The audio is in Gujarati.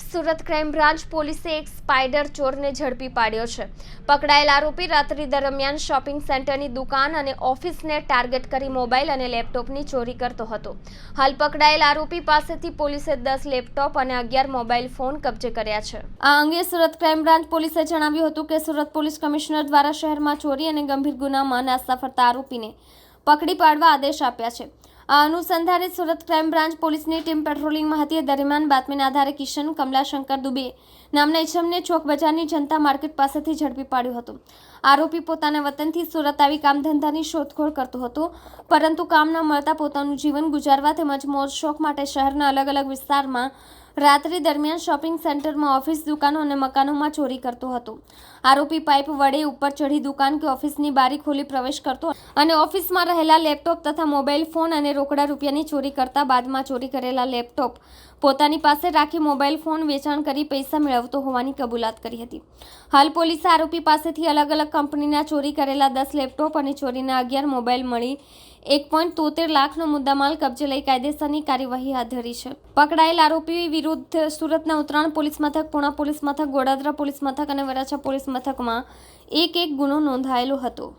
સુરત ક્રાઇમ બ્રાન્ચ પોલીસે એક સ્પાઈડર ચોરને ઝડપી પાડ્યો છે. પકડાયેલ આરોપી રાત્રિ દરમિયાન શોપિંગ સેન્ટરની દુકાન અને ઓફિસને ટાર્ગેટ કરી મોબાઈલ અને લેપટોપની ચોરી કરતો હતો. હાલ પકડાયેલ આરોપી પાસેથી પોલીસે દસ લેપટોપ અને અગિયાર મોબાઈલ ફોન કબજે કર્યા છે. આ અંગે સુરત ક્રાઇમ બ્રાન્ચ પોલીસે જણાવ્યું હતું કે સુરત પોલીસ કમિશનર દ્વારા શહેરમાં ચોરી અને ગંભીર ગુનામાં નાસ્તા ફરતા આરોપીને પકડી પાડવા આદેશ આપ્યા છે. આ અનુસંધાને સુરત ક્રાઇમ બ્રાન્ચ પોલીસની ટીમ પેટ્રોલિંગમાં હતી. દરમિયાન બાતમીના આધારે કિશન, કમલાશંકર દુબે નામના ઇસમને ચોક બજારની જનતા માર્કેટ પાસેથી ઝડપી પાડ્યો હતો. આરોપી પોતાના વતનથી સુરત આવી કામ ધંધાની શોધખોળ કરતો હતો. પરંતુ કામ ન મળતા પોતાનું જીવન ગુજારવા તેમજ મોજ શોખ માટે શહેરના અલગ અલગ વિસ્તારમાં રાત્રિ દરમિયાન શોપિંગ સેન્ટરમાં ઓફિસ દુકાનો અને મકાનોમાં ચોરી કરતો હતો. આરોપી પાઇપ વડે ઉપર ચઢી દુકાન કે ઓફિસની બારી ખોલી પ્રવેશ કરતો અને ઓફિસમાં રહેલા લેપટોપ તથા મોબાઈલ ફોન અને રોકડા રૂપિયાની ચોરી કરતા બાદમાં ચોરી કરેલા લેપટોપ પોતાની પાસે રાખી મોબાઈલ ફોન વેચાણ કરી પૈસા મેળવતો હોવાની કબૂલાત કરી હતી. હાલ પોલીસે આરોપી પાસેથી અલગ અલગ કંપનીના ચોરી કરેલા દસ લેપટોપ અને ચોરીના અગિયાર મોબાઈલ મળી એક પોઈન્ટ તોતેર લાખનો મુદ્દામાલ કબજે લઈ કાયદેસરની કાર્યવાહી હાથ ધરી છે. પકડાયેલ આરોપી વિરુદ્ધ સુરતના ઉત્તરાયણ પોલીસ મથક, પુણા પોલીસ મથક, ગોડાદરા પોલીસ મથક અને વરાછા પોલીસ મથકમાં એક એક ગુનો નોંધાયેલો હતો.